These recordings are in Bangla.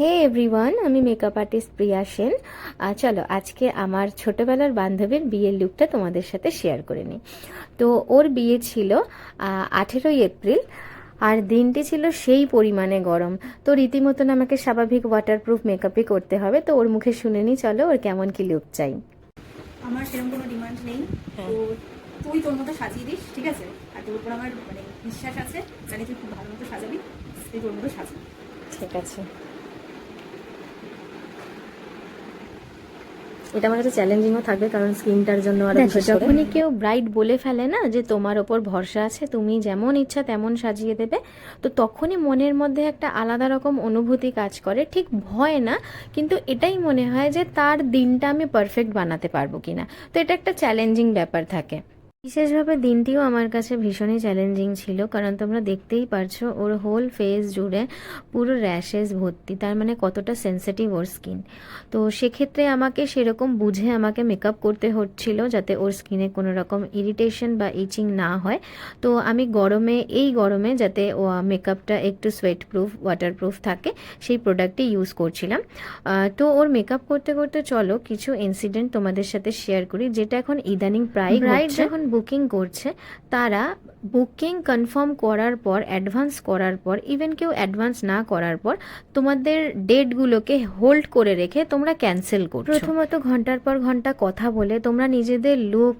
হে এভরিওয়ান আমি মেকআপ আর্টিস্ট প্রিয়া সেন। চলো আজকে আমার ছোটবেলার বান্ধবীর বিয়ের লুকটা তোমাদের সাথে শেয়ার করে নিই। তো ওর বিয়ে ছিল আঠেরোই এপ্রিল আর দিনটি ছিল সেই পরিমাণে গরম। তো রীতিমতন আমাকে স্বাভাবিক ওয়াটারপ্রুফ মেকআপই করতে হবে তো ওর মুখে শুনে নিই চলো ওর কেমন কি লুক চাই। আমার সেরকম কোনো ডিমান্ড নেই। তো তুই তোর মতো সাজিয়ে দিস ঠিক আছে? আর তোর উপর আমার মানে বিশ্বাস আছে জানি তুই খুব ভালো মতো সাজাবি তুই তোর মতো সাজাবি ঠিক আছে। এটা আমার কাছে চ্যালেঞ্জিংও থাকবে কারণ স্কিনটার জন্য আর যখনই কেউ ব্রাইট বলে ফেলে না যে তোমার ওপর ভরসা আছে তুমি যেমন ইচ্ছা তেমন সাজিয়ে দেবে তো তখনই মনের মধ্যে একটা আলাদা রকম অনুভূতি কাজ করে। ঠিক ভয় না কিন্তু এটাই মনে হয় যে তার দিনটা আমি পারফেক্ট বানাতে পারব কিনা। তো এটা একটা চ্যালেঞ্জিং ব্যাপার থাকে। বিশেষভাবে দিনটিও আমার কাছে ভীষণই চ্যালেঞ্জিং ছিল কারণ তোমরা দেখতেই পারছ ওর হোল ফেস জুড়ে পুরো র্যাশেস ভর্তি তার মানে কতটা সেন্সিটিভ ওর স্কিন তো সেক্ষেত্রে আমাকে সেরকম বুঝে আমাকে মেকআপ করতে হচ্ছিল যাতে ওর স্কিনে কোনো রকম ইরিটেশন বা ইচিং না হয়। তো আমি গরমে এই গরমে যাতে ও মেকআপটা একটু সোয়েট প্রুফ ওয়াটারপ্রুফ থাকে সেই প্রোডাক্টটি ইউজ করছিলাম। তো ওর মেকআপ করতে করতে চলো কিছু ইনসিডেন্ট তোমাদের সাথে শেয়ার করি যেটা এখন ইদানিং প্রায় ব্রাইড যখন বুকিং করছে তারা বুকিং কনফার্ম করার পর অ্যাডভান্স করার পর ইভেন কেউ অ্যাডভান্স না করার পর, তোমাদের ডেটগুলোকে হোল্ড করে রেখে তোমরা ক্যান্সেল করছ। প্রথমত ঘণ্টার পর ঘণ্টা কথা বলে তোমরা নিজেদের লুক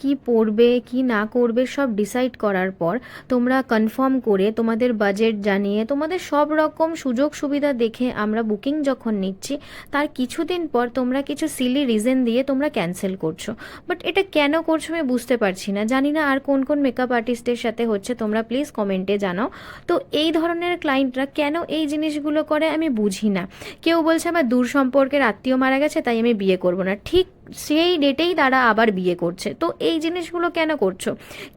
কি পরবে, কি না করবে, সব ডিসাইড করার পর তোমরা কনফার্ম করে তোমাদের বাজেট জানিয়ে তোমাদের সব রকম সুযোগ সুবিধা দেখে আমরা বুকিং যখন নিচ্ছি, তার কিছুদিন পর তোমরা কিছু সিলি রিজন দিয়ে তোমরা ক্যান্সেল করছ। বাট এটা কেন করছ আমি বুঝতে পারছি না। জানি না আর কোন কোন মেকআপ আর্টিস্টের সাথে হচ্ছে, তোমরা প্লিজ কমেন্টে জানাও। তো এই ধরনের ক্লায়েন্টরা কেন এই জিনিসগুলো করে আমি বুঝি না। কেউ বলছে, আমার দূর সম্পর্কের আত্মীয় মারা গেছে, তাই আমি বিয়ে করব না। ঠিক সেই ডেটেই তারা আবার বিয়ে করছে। তো এই জিনিসগুলো কেন করছ?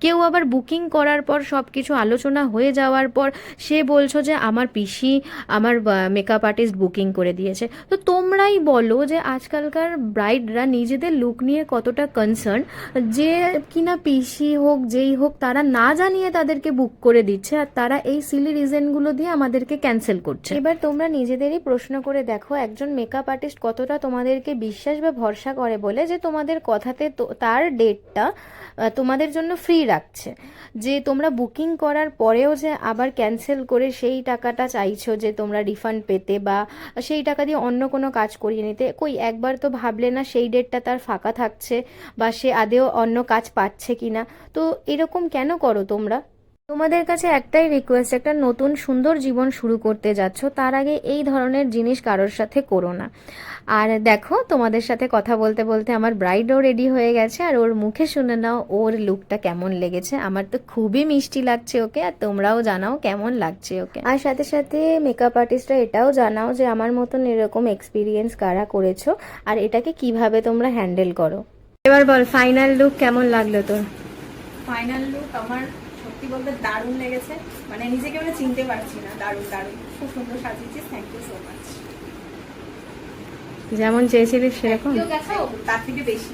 কেউ আবার বুকিং করার পর সব কিছু আলোচনা হয়ে যাওয়ার পর সে বলছো যে, আমার পিসি আমার মেকআপ আর্টিস্ট বুকিং করে দিয়েছে। তো তোমরাই বলো যে, আজকালকার ব্রাইডরা নিজেদের লুক নিয়ে কতটা কনসার্ন যে, কিনা পিসি হোক, যেই হোক, তারা না জানিয়ে তাদেরকে বুক করে দিচ্ছে আর তারা এই সিলি রিজনগুলো দিয়ে আমাদেরকে ক্যান্সেল করছে। এবার তোমরা নিজেদেরই প্রশ্ন করে দেখো, একজন মেকআপ আর্টিস্ট কতটা তোমাদেরকে বিশ্বাস বা ভরসা করে বলে যে তোমাদের কথাতে তার ডেটটা তোমাদের জন্য ফ্রি রাখছে। যে তোমরা বুকিং করার পরেও যে আবার ক্যান্সেল করে সেই টাকাটা চাইছো যে তোমরা রিফান্ড পেতে বা সেই টাকা দিয়ে অন্য কোনো কাজ করিয়ে নিতে, কই একবার তো ভাবলে না সেই ডেটটা তার ফাঁকা থাকছে বা সে আদেও অন্য কাজ পাচ্ছে কিনা। তো এরকম কেন করো তোমরা? তোমাদের কাছে একটাই রিকোয়েস্ট একটা নতুন সুন্দর জীবন শুরু করতে যাচ্ছ, তার আগে এই ধরনের জিনিস কারোর সাথে করো না। আর দেখো, তোমাদের সাথে কথা বলতে বলতে আমার ব্রাইডও রেডি হয়ে গেছে, আর ওর মুখে শুনে নাও ওর লুকটা কেমন লেগেছে। আমার তো খুবই মিষ্টি লাগছে ওকে, আর তোমরাও জানাও কেমন লাগছে ওকে। আর সাথে সাথে মেকআপ আর্টিস্টরা এটাও জানাও যে আমার মতন এরকম এক্সপিরিয়েন্স কারা করেছ, আর এটাকে কীভাবে তোমরা হ্যান্ডেল করো। এবার বল ফাইনাল লুক কেমন লাগল তোর? ফাইনাল লুক আমার সত্যি বলতে দারুণ লেগেছে। মানে নিজেকে মানে চিনতে পারছি না। দারুণ দারুণ। খুব সুন্দর সাজিয়েছিস। থ্যাংক ইউ সো মাচ যেমন চেয়েছিলিস সেরকম? তার থেকে বেশি।